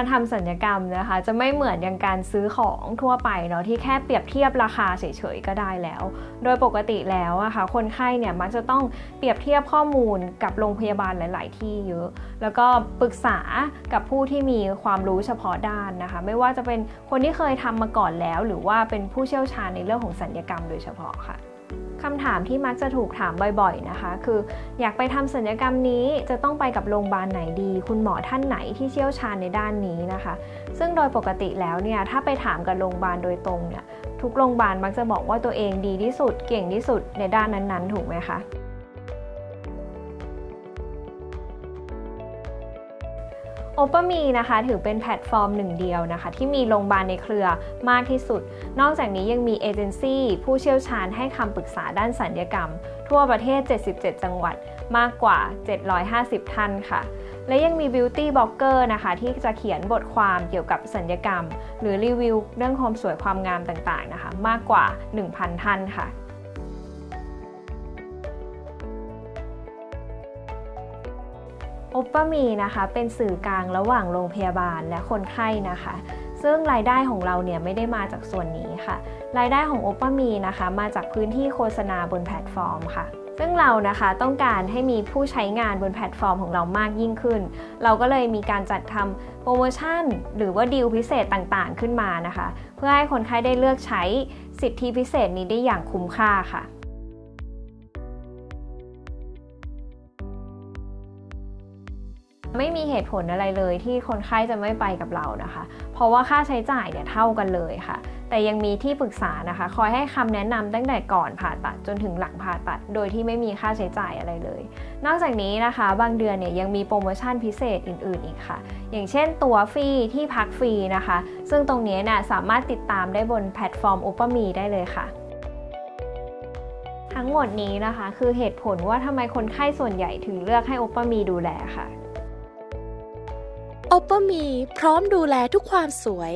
การทำสัญญกรรมนะคะ จะไม่เหมือนอย่างการซื้อของทั่วไปเนาะที่แค่เปรียบเทียบราคาเฉยๆก็ได้แล้ว โดยปกติแล้วอะค่ะคนไข้เนี่ยมักจะต้องเปรียบเทียบข้อมูลกับโรงพยาบาลหลาย ๆ ที่เยอะ แล้วก็ปรึกษากับผู้ที่มีความรู้เฉพาะด้านนะคะ ไม่ว่าจะเป็นคนที่เคยทำมาก่อนแล้ว หรือว่าเป็นผู้เชี่ยวชาญในเรื่องของสัญญกรรมโดยเฉพาะค่ะ คำถามที่มักจะถูกถามบ่อยๆนะคะ คืออยากไปทำศัลยกรรมนี้จะต้องไปกับโรงพยาบาลไหนดี คุณหมอท่านไหนที่เชี่ยวชาญในด้านนี้นะคะ ซึ่งโดยปกติแล้วเนี่ยถ้าไปถามกับโรงพยาบาลโดยตรงเนี่ยทุกโรงพยาบาลมักจะบอกว่าตัวเองดีที่สุดเก่งที่สุดในด้านนั้นๆ ถูกไหมคะ โอเปอร์มีนะคะถือเป็นแพลตฟอร์มหนึ่งเดียวนะคะ ที่มีโรงพยาบาลในเครือมากที่สุด นอกจากนี้ยังมีเอเจนซี่ผู้เชี่ยวชาญให้คำปรึกษาด้านสัญญกรรม ทั่วประเทศ 77 จังหวัดมากกว่า 750 ท่านค่ะ และยังมีบิวตี้บล็อกเกอร์นะคะ ที่จะเขียนบทความเกี่ยวกับสัญญกรรม หรือรีวิวเรื่องความสวยความงามต่างๆนะคะ มากกว่า 1,000 ท่านค่ะ โอปเปอร์มีนะคะเป็นสื่อกลางระหว่างโรงพยาบาลและคนไข้นะคะ ซึ่งรายได้ของเราเนี่ยไม่ได้มาจากส่วนนี้ค่ะ รายได้ของโอปเปอร์มีนะคะ มาจากพื้นที่โฆษณาบนแพลตฟอร์มค่ะซึ่งเรานะคะต้องการให้มีผู้ใช้งานบนแพลตฟอร์มของเรามากยิ่งขึ้น เราก็เลยมีการจัดทำโปรโมชั่น หรือว่าดีลพิเศษต่างๆ ขึ้นมานะคะ เพื่อให้คนไข้ได้เลือกใช้สิทธิพิเศษนี้ได้อย่างคุ้มค่าค่ะ ไม่มีเหตุผลอะไรเลยที่คนไข้จะไม่ไปกับเรานะคะ เพราะว่าค่าใช้จ่ายเนี่ยเท่ากันเลยค่ะ แต่ยังมีที่ปรึกษานะคะ คอยให้คำแนะนำตั้งแต่ก่อนผ่าตัดจนถึงหลังผ่าตัด โดยที่ไม่มีค่าใช้จ่ายอะไรเลย นอกจากนี้นะคะ บางเดือนเนี่ยยังมีโปรโมชั่นพิเศษอื่น ๆ อีกค่ะ อย่างเช่นตั๋วฟรีที่พักฟรีนะคะ ซึ่งตรงนี้เนี่ยสามารถติดตามได้บนแพลตฟอร์ม o p ป m e ได้เลยค่ะทั้งหมดนี้นะคะ คือเหตุผลว่าทำไมคนไข้ส่วนใหญ่ถึงเลือกให้ o p ป m e ดูแลค่ะ โอปเปอร์มีพร้อมดูแลทุกความสวย